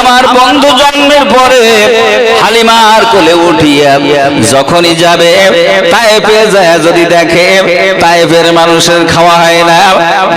আমার বন্ধু জন্মের পরে হালিমার কোলে উঠিয়া যখনই যাবে তাইফে যায় যদি দেখে তাইফের মানুষের খাওয়া হয় না।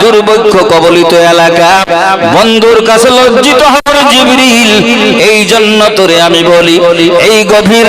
দুর্ভিক্ষ কবলিত এলাকা। বন্ধুর কাছে লজ্জিত হওয়ার জিবরিল এই জন্য তোরে আমি বলি, এই গভীর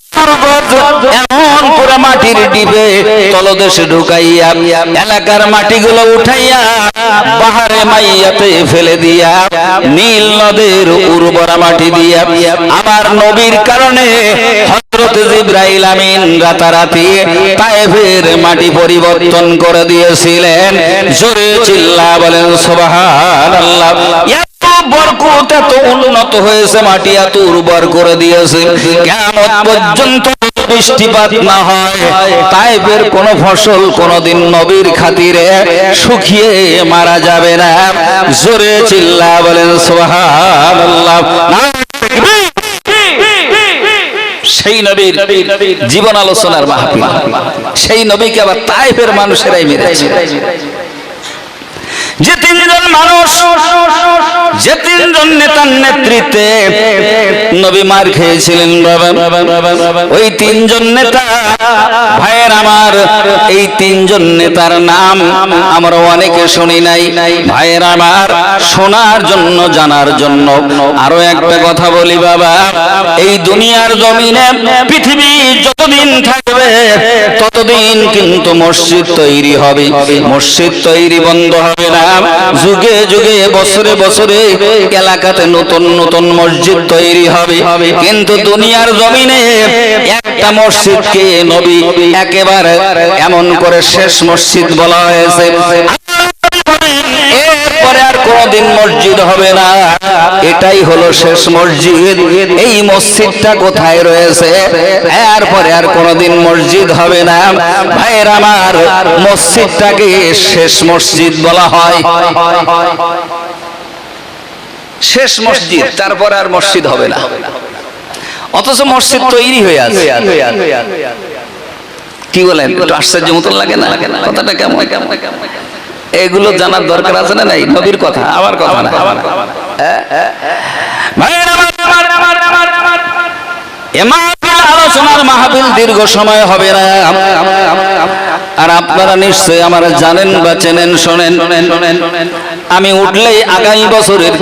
এমন পুরো মাটির ডিবে তলদেশে ঢুকাইয়া এলাকার উঠাইয়া বাহারে মাইয়াতে ফেলে দিয়া নীল নদের উর্বরা মাটি দিয়া আমার নবীর কারণে রাতারাতি তায়েফের মাটি পরিবর্তন করে দিয়েছিলেন। জোরে চিল্লা বলেন উন্নত হয়েছে, মাটি এত উর্বর করে দিয়েছে। কেমন পর্যন্ত বৃষ্টিপাত না হয়। তাইবের কোন ফসল কোনদিন নবীর খাতিরে শুকিয়ে মারা যাবে না। জোরে চিল্লা বলেন সেই নবীর জীবন আলোচনার মাহফিল সেই নবীকে আবার তাইফের মানুষেরাই মেরেছে। যে তিনজন মানুষ, যে তিনজন নেতার নেতৃত্বে নবী মার খেয়েছিলেন ওই তিনজন নেতা, ভাইয়ের আমার, এই তিনজন নেতার নাম আমরা অনেকে শুনি নাই। ভাইয়ের আমার শোনার জন্য, জানার জন্য। আরও একটা কথা বলি, বাবা। এই দুনিয়ার জমিনে পৃথিবী যতদিন থাকবে, ততদিন কিন্তু মসজিদ তৈরি হবে। মসজিদ তৈরি বন্ধ হবে না। যুগে যুগে, বছরে বছরে এলাকাতে নতুন নতুন মসজিদ তৈরি হবে। কিন্তু দুনিয়ার জমিনে একটা মসজিদকে নবী একেবারে এমন করে শেষ মসজিদ বলা হয়েছে। এরপরে আর কোনদিন মসজিদ হবে না। এটাই হলো শেষ মসজিদ। এই মসজিদটা কোথায় রয়েছে? এরপরে আর কোনদিন মসজিদ হবে না। ভাইয়ের আমার, মসজিদটাকে শেষ মসজিদ বলা হয়। শেষ মসজিদ, তারপর আর মসজিদ হবে না। অথচ মসজিদ তৈরি হয়ে আছে। কি বলেন, একটু আশ্চর্য মতন লাগে না? কথাটা কেমন? কেমন কেমন এগুলো জানার দরকার আছে না নাই? নবীর কথা আমার কথা না। আলোচনার মাহফিল দীর্ঘ সময় হবে না। আর আপনারা নিশ্চয়ই আমার জানেন বা চেনেন শোনেন। আমি উঠলেই আগামী বছরের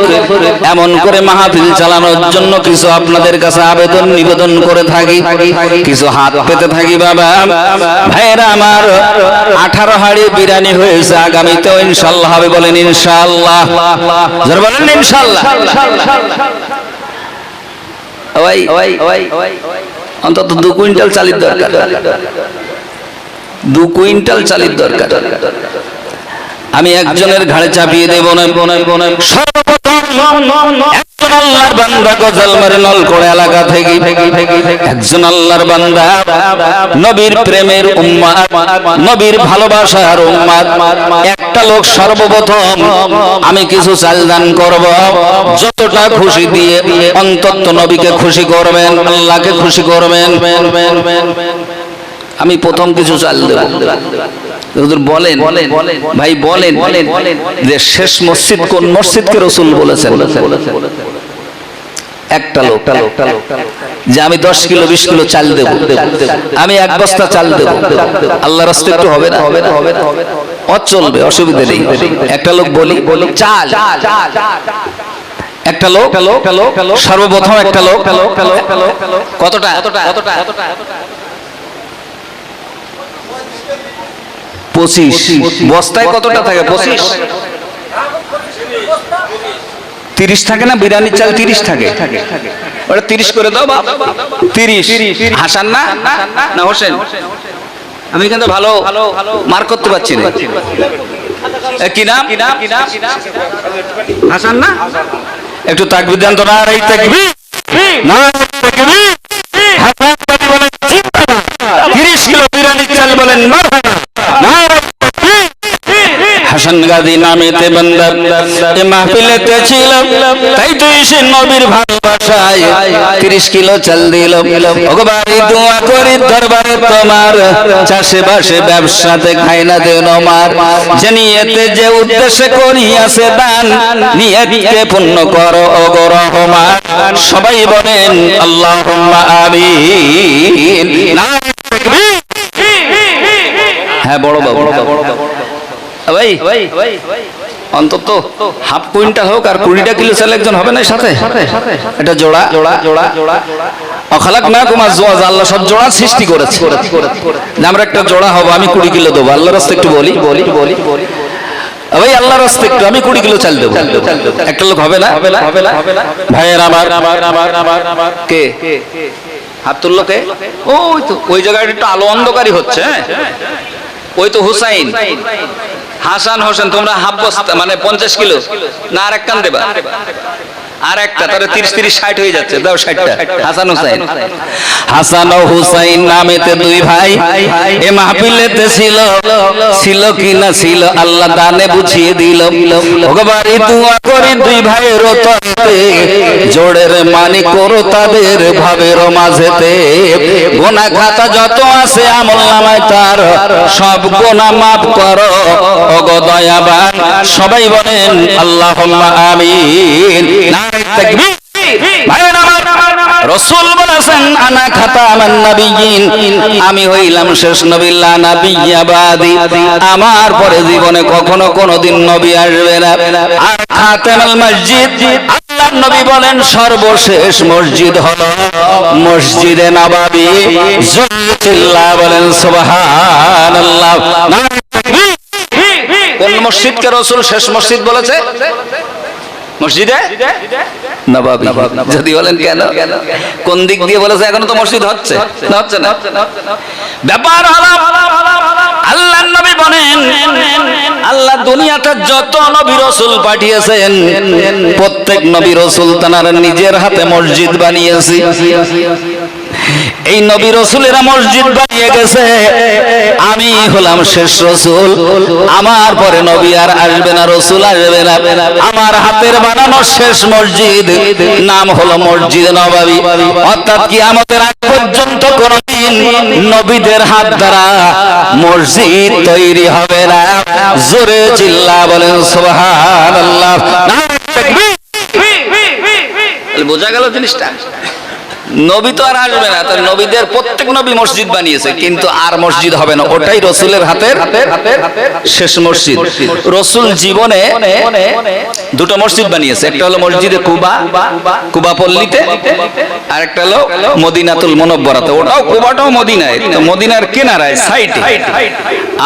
এমন করে মাহফিল চালানোর জন্য কিছু আপনাদের কাছে আবেদন, নিবেদন করে থাকি। কিছু হাত পেতে থাকি, বাবা। ভাইয়েরা, আমার আঠারো হাড়ি বিরানি হয়েছে, আগামীতেও ইনশাল্লাহ হবে বলেন ইনশাল্লাহ। বলেন ইনশাল্লাহ। অন্তত দু কুইন্টাল চালির দরকার। দু কুইন্টাল চালির দরকার। আমি একজনের ঘাড়ে চাপিয়ে দেব এলাকা থেকে। একজন নবীর একটা লোক সর্বপ্রথম, আমি কিছু চাল দান করব। যতটা খুশি দিয়ে অন্তত নবীকে খুশি করবেন, আল্লাহকে খুশি করবেন। আমি প্রথম কিছু চাল দেব। বলেন ভাই বলেন যে শেষ মসজিদ কোন মসজিদকে রসুল বলেছেন? একটা লোক যে আমি দশ কিলো বিশ কিলো চাল দেব আমি এক বস্তা চাল দেব। আল্লাহ রাস্তা একটু হবে না? হবে না হবে না চলবে অসুবিধা নেই। একটা লোক বলি চাল। একটা লোক সর্বপ্রথম একটা লোক। কতটা? কতটা? পঁচিশ। বস্তায় কতটা থাকে? পঁচিশ। তিরিশ থাকে না? বিরিয়ানির চাল তিরিশ থাকে? ওটা তিরিশ করে দাও বাপ। তিরিশ। হাসান না? না? হোসেন? আমি কিন্তু ভালো মার করতে পারছি না। কি নাম? হাসান না? একটু তাকবি দেন তো না এই তাকবি না তাকবি হাসান বলেন। তিরিশ কিলো বিরিয়ানির চাল বলেন মারহাবা। হাসান গাজী নামেতে বান্দা এ মাহফিলেতে ছিল তাই তো সে নবীর ভালো বাসায় তিরিশ কিলো চাল দিল ওগো বাড়ি দোয়া করি দরবারে তোমার চাষে বাসে ব্যবসাতে খাই না দেন মার যে নিয়েতে যে উদ্দেশ্যে করিয়াছে দান নিয়তকে পূর্ণ করো ওগো রহমান। সবাই বলেন আল্লাহ আমিন। হ্যাঁ বড় বাবু। ভাই অন্তত হাফ কুইন্টাল হোক আর কুড়িটা কিলো চাল একজন হবে না সাথে? এটা জোড়া জোড়া জোড়া জোড়া অখালাক না কুমার জোয়াজ আল্লাহ সব জোড়া সৃষ্টি করেছে। আমরা একটা জোড়া হব আমি কুড়ি কিলো দেবো। আল্লাহ রাস্তা একটু বলি বলি বলি বলি। ভাই আল্লাহর রাস্তা একটু আমি কুড়ি কিলো চাল দেবো। একটা লোক হবে না? হবে না হবে না ভাইয়ের আমার আমার আমার কে? হাত তুললো কে ওই তো ওই জায়গায় একটু আলো অন্ধকারই হচ্ছে হ্যাঁ? ওই তো হুসাইন। হাসান হোসেন তোমরা হাফ বস্তা মানে পঞ্চাশ কিলো না আর এক কান দেবা? আর একটা তাহলে তিরিশ তিরিশ ষাট হয়ে যাচ্ছে। দাও ষাটটা। হাসান হোসাইন হাসান ও হুসাইন নামেতে দুই ভাই। এ মাহফিলেতে ছিল ছিল কি না ছিল আল্লাহ দানে বুঝিয়ে দিল। ভগবানই দোয়া করি দুই ভাইয়ের তরফে জোড়ের মানি করো তাদের ভাবের মাঝেতে। গোনা খাতা যত আছে আমল নামায় তার সব গোনা মাফ করো। ওগো দয়াবান সবাই বলেন আল্লাহ আমিন। আমি হইলাম শেষ নবী আমার পরে জীবনে কখনো কোনোদিন নবী আসবে না। নবী বলেন, সর্বশেষ মসজিদ হলো মসজিদে নবাবী বলেন কোন মসজিদকে রসুল শেষ মসজিদ বলেছে? মসজিদে? নবাবী। যদি বলেন কেন? কোন দিক দিয়ে বলেছে? এখন তো মসজিদ হচ্ছে। না হচ্ছে না? ব্যাপার হলো আল্লাহ নবী বলেন আল্লাহ দুনিয়াতে যত নবী রসুল পাঠিয়েছেন প্রত্যেক নবী রসুল তানার নিজের হাতে মসজিদ বানিয়েছি। এই নবী রসুলেরা মসজিদ বানিয়ে গেছে। আমি হলাম শেষ রসুল। আমার পরে নবী আর আসবে না, রসুল আসবে না। আমার হাতের বানানো শেষ মসজিদ, নাম হলো মসজিদ নবাবী। অর্থাৎ কি আমাদের আগ পর্যন্ত কোনদিন নবীদের হাত দ্বারা মসজিদ তৈরি হবে না। জোরে চিল্লা বলেন তাকবীর তাহলে বোঝা গেল জিনিসটা? নবী তো আর আসবে না, তার নবীদের প্রত্যেক নবী মসজিদ বানিয়েছে, কিন্তু আর মসজিদ হবে না, ওটাই রসুলের হাতের শেষ মসজিদ। রসুল জীবনে দুটো মসজিদ বানিয়েছে, একটা হলো মসজিদে কুবা কুবা পল্লীতে, আর একটা হলো মদিনাতুল মনব্বরাতে। ওটাও কুবাটাও মদিনায় মদিনার কেনারায় সাইডে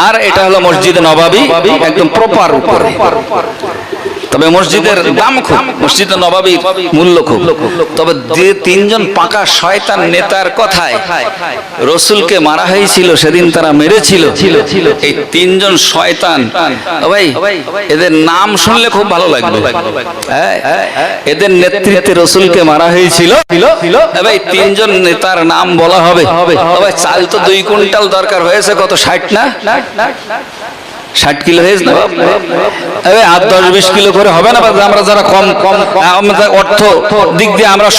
আর এটা হলো মসজিদ নবাবী, একদম প্রপার উপরে। তবে মসজিদের দাম খুব মসজিদ নবাবীর মূল্য খুব। তবে যে তিনজন পাকা শয়তান নেতার কথায় রসুলকে মারা হয়েছিল সেদিন তারা মেরেছিল। এই তিনজন শয়তান ভাই এদের নাম শুনলে খুব ভালো লাগবে। হ্যাঁ, এদের নেতৃত্বে রসুলকে মারা হয়েছিল। ভাই তিনজন নেতার নাম বলা হবে। চাল তো দুই কুইন্টাল দরকার হয়েছে কত ষাট না? ষাট কিলো হয়েছে না? আট দশ বিশ কিলো করে হবে না আমরা যারা কম কম অর্থ দিক দিয়ে আমরা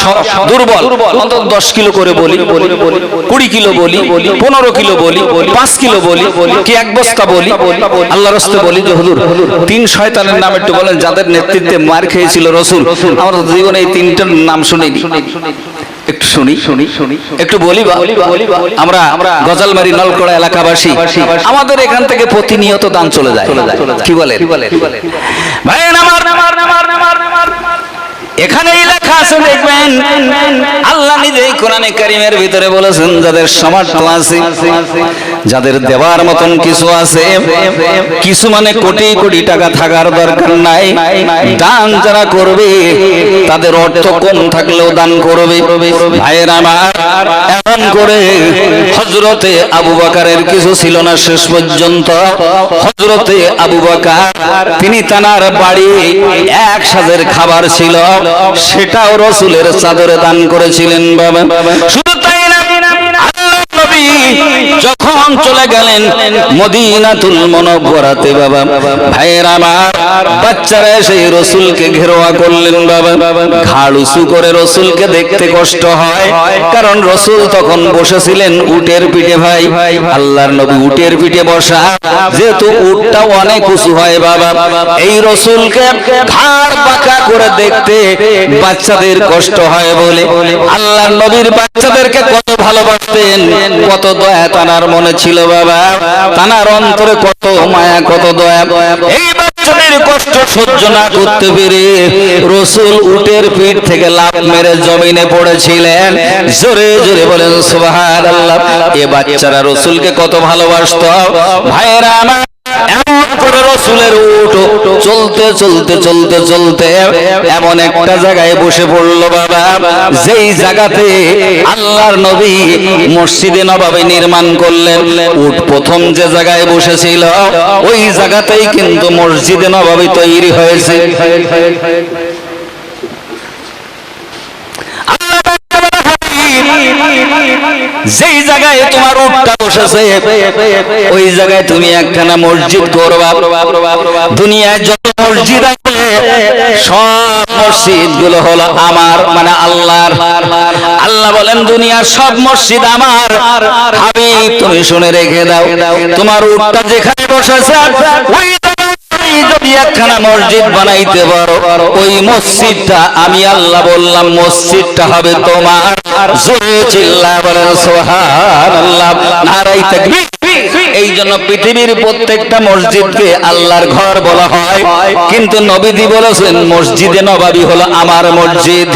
দুর্বল। অন্তত দশ কিলো করে বলি বলি বলি, কুড়ি কিলো বলি বলি পনেরো কিলো বলি বলি পাঁচ কিলো বলি বলি কি এক বস্তা বলি? আল্লাহ রস্তে বলি যে, হুজুর, তিন শয়তানের নাম একটু বলেন, যাদের নেতৃত্বে মার খেয়েছিল রসুল, আমরা জীবনে এই তিনটার নাম শুনিনি। শুনি শুনি শুনি একটু বলি আমরা আমরা গজালমারি নলকড়া এলাকাবাসী আমাদের এখান থেকে প্রতিনিয়ত দান চলে যায়। কি বলে ভাই আমার আমার আমার আমার এখানেই লেখা আছে দেখবেন। আল্লাহ নিজেই কোরআনে কারিমের ভিতরে বলেছেন যাদের সমাজ আছে। যাদের দেওয়ার মতন কিছু আছে, কিছু মানে কোটি কোটি টাকা থাকার দরকার নাই। দান যারা করবে, তাদের অর্থ কম থাকলেও দান করবে। ভাইয়ের আমার, এমন করে হজরতে আবু বাকারের কিছু ছিল না শেষ পর্যন্ত। হজরতে আবু বাকার, তিনি তানার বাড়ি এক সাজের খাবার ছিল, সেটাও রসুলের চাদরে দান করেছিলেন বাবা। শুধু তাই না নবী যখন চলে গেলেন মদিনাতুল মনব্বরাতে বাবা। ভাইয়ের আমার, বাচ্চারা সেই রসুলকে ঘেরোয়া করলেন বাবা। ঘাড় উঁচু করে রসুলকে দেখতে কষ্ট হয়, কারণ রসুল তখন বসেছিলেন উটের পিঠে ভাই। আল্লাহর নবী উটের পিঠে বসা, যেহেতু উটটা অনেক উঁচু হয় বাবা। এই রসুলকে ঘাড় পাকা করে দেখতে বাচ্চাদের কষ্ট হয় বলে। আল্লাহর নবীর বাচ্চাদেরকে কত ভালোবাসতেন, কত দয়া তানার মনে ছিল বাবা। তানার অন্তরে কত মায়া, কত দয়া। এই বাচ্চাদের কষ্ট সহ্য না করতে পেরে রসুল উটের পিঠ থেকে লাভ মেরে জমিনে পড়েছিলেন। জোরে জোরে বলেন এ বাচ্চারা রসুলকে কত ভালোবাসত। ভাইয়েরা আমার চলতে চলতে চলতে চলতে এমন একটা জায়গায় বসে পড়ল বাবা। যেই জায়গাতে আল্লাহর নবী মসজিদে নবাবে নির্মাণ করলেন, উট প্রথম যে জায়গায় বসেছিল, ওই জায়গাতেই কিন্তু মসজিদে নবাবে তৈরি হয়েছে। যেই জায়গায় তোমার উটটা বসেছে, ওই জায়গায় তুমি একখানা মসজিদ করবা দুনিয়ায় যত মসজিদ আছে, সব মসজিদগুলো হলো আমার মানে আল্লাহর। আল্লাহ বলেন, দুনিয়ার সব মসজিদ আমার। হাবিব, তুমি শুনে রেখে দাও। তোমার উটটা যেখানে বসেছে, ওই মসজিদ এই জন্য পৃথিবীর প্রত্যেকটা মসজিদকে আল্লাহর ঘর বলা হয়। কিন্তু নবীদি বলেছেন, মসজিদে নবাবি হলো আমার মসজিদ।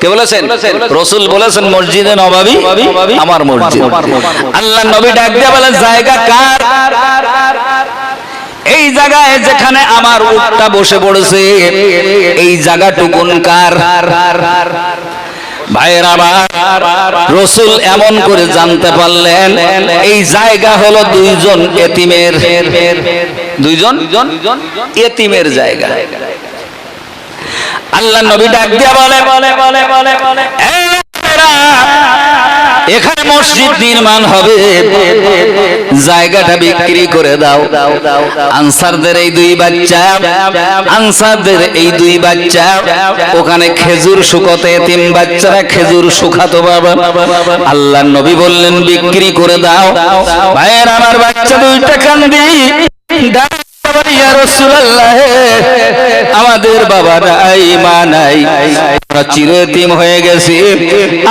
কে বলেছেন? রসুল বলেছেন, মসজিদে নবাবী আমার মসজিদ। আল্লাহ নবী ডাক দিয়ে বলেন, জায়গা কার? এই জায়গায় যেখানে আমার উটটা বসে পড়েছে, এই কার? রসুল এমন করে জানতে পারলেন, এই জায়গা হলো দুইজন এতিমের। দুইজন? এতিমের জায়গা। আল্লাহ নবী ডাক দিয়া বলে বলে বলে বলে বলে "এই এখানে মসজিদ নির্মাণ হবে। জায়গাটা বিক্রি করে দাও। আনসারদের এই দুই বাচ্চা, আনসারদের এই দুই বাচ্চা। ওখানে খেজুর শুকোতে তিন বাচ্চারা খেজুর শুকাতো বাবা। আল্লাহ নবী বললেন, বিক্রি করে দাও। ভাইয়ের আমার বাচ্চা দুইটা কান্দি। রাসূলুল্লাহ। আমাদের বাবা নাই মা নাই আমরা চিরতিম হয়ে গেছি।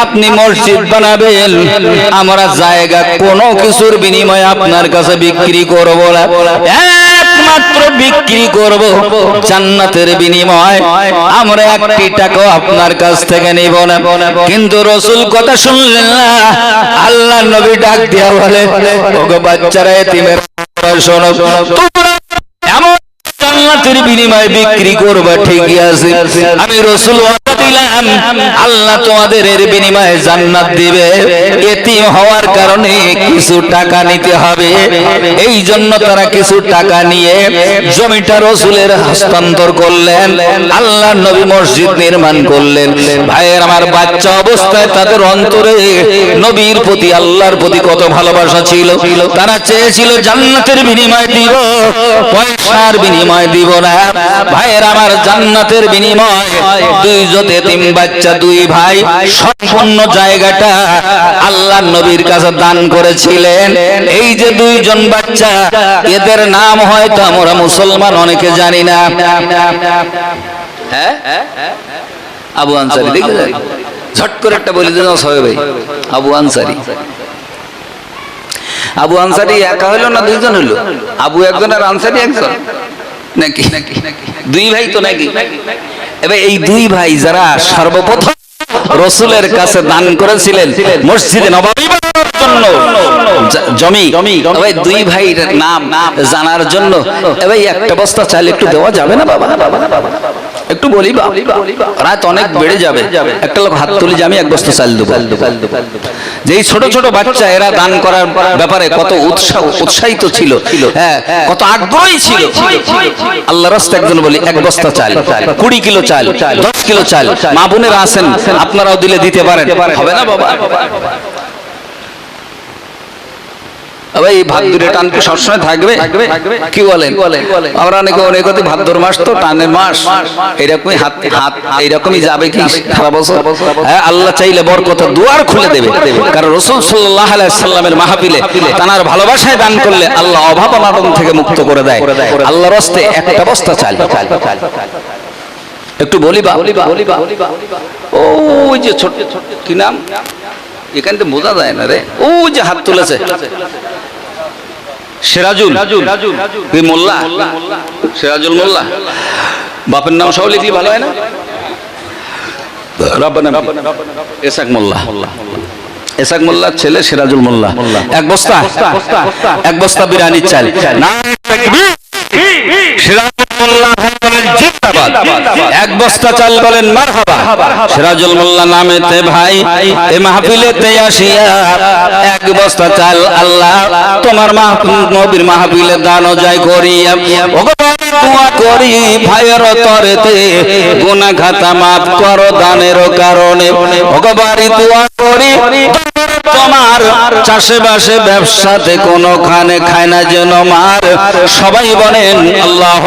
আপনি মসজিদ বানাবেন। আমরা জায়গা কোনো কিছুর বিনিময়ে আপনার কাছে বিক্রি করব না। একমাত্র বিক্রি করব জান্নাতের বিনিময়। আমরা একটি টাকা আপনার কাছ থেকে নিব না। কিন্তু রসুল কথা শুনলেন না। আল্লাহ নবী ডাক দিয়া বলে বাচ্চারা, এতিমের শোনো। তোমরা জান্নাতের বিনিময়ে বিক্রি করবা ঠিকই আছে? আমি রসুল দিলাম, আল্লাহ তোমাদের এর বিনিময়ে জান্নাত দিবে। এতিম হওয়ার কারণে কিছু টাকা নিতে হবে। এই জন্য তারা কিছু টাকা নিয়ে জমিটা রসুলের হস্তান্তর করলেন আল্লাহ নবী মসজিদ নির্মাণ করলেন। ভাইয়ের আমার বাচ্চা অবস্থায় তাদের অন্তরে নবীর প্রতি, আল্লাহর প্রতি কত ভালোবাসা ছিল। তারা চেয়েছিল জান্নাতের বিনিময় দিব। পয়সার বিনিময় দিব না। ভাইয়ের আমার জান্নাতের বিনিময়। দুই জতে তিন বাচ্চা, দুই ভাই। সম্পূর্ণ জায়গাটা আল্লাহ নবীর কাছে দান করেছিলেন। এই যে দুইজন বাচ্চা, এদের নাম হয়তো আমরা মুসলমান অনেকে জানি না। হ্যাঁ? আবু আনসারি দেখে ঝট করে একটা বলে দিন সবাই ভাই। আবু আনসারি। আবু আনসারি একা হলো না দুইজন হলো? আবু একজন আর আনসারি একজন? নাকি? দুই ভাই তো নাকি? এবার এই দুই ভাই যারা সর্বপ্রথম রসুলের কাছে দান করেছিলেন মসজিদে নবাবী জন্য। জমি এবার দুই ভাইয়ের নাম জানার জন্য। এবার একটা বস্তা চাল একটু দেওয়া যাবে না বাবা বাবা বাবা। একটু বলি বা রাত অনেক বেড়ে যাবে। একটা লোক হাত তুলে যে আমি এক বস্তা চাল দেবো। যে ছোট ছোট বাচ্চা এরা দান করার ব্যাপারে কত উৎসাহ উৎসাহিত ছিল। হ্যাঁ কত আগ্রহী ছিল। আল্লাহ রাস্তা একজন বলি এক বস্তা চাল কুড়ি কিলো চাল দশ কিলো চাল মা বোনেরা আছেন আপনারাও দিলে দিতে পারেন। হবে না বাবা? আবার এই টান কি সবসময় থাকবে? কি বলেন? আমরা অনেকে অনেক ভাদ্র মাস তো টানের মাস। এরকমই হাত হাত এইরকমই যাবে কি? সারা বছর? হ্যাঁ আল্লাহ চাইলে বরকত দুয়ার খুলে দেবে। কারণ রসুল সাল্লাহ সাল্লামের মাহফিলে তানার ভালোবাসায় দান করলে আল্লাহ অভাব অনাটন থেকে মুক্ত করে দেয়। আল্লাহর রস্তে একটা বস্তা চাল একটু বলি বা? ও ওই যে ছোট কি নাম? এখান থেকে বোঝা যায় না রে। ও যে হাত তুলেছে। সিরাজুল তুই মোল্লা? সিরাজুল মোল্লা? বাপের নাম সব লিখলি ভালো হয় না? এসাক মোল্লা। এসাক মোল্লার ছেলে সিরাজুল মোল্লা। এক বস্তা এক বস্তা বিরিয়ানি চাল। না সিরাজুল মোল্লা। বস্তা চাল বলেন, মারহাবা। সিরাজুল মোল্লা নামেতে ভাই, এ মাহফিলেতে আসিয়া এক বস্তা চাল আল্লাহ তোমার নবীর মাহফিলে দান যায় করিয়া দোয়া করি, ভাইয়ের তরেতে গুনাহ খাতা মাফ করো দানের কারণে। দোয়া করি, তোমার ব্যবসাতে খায় না যেন মার। সবাই বলেন আল্লাহ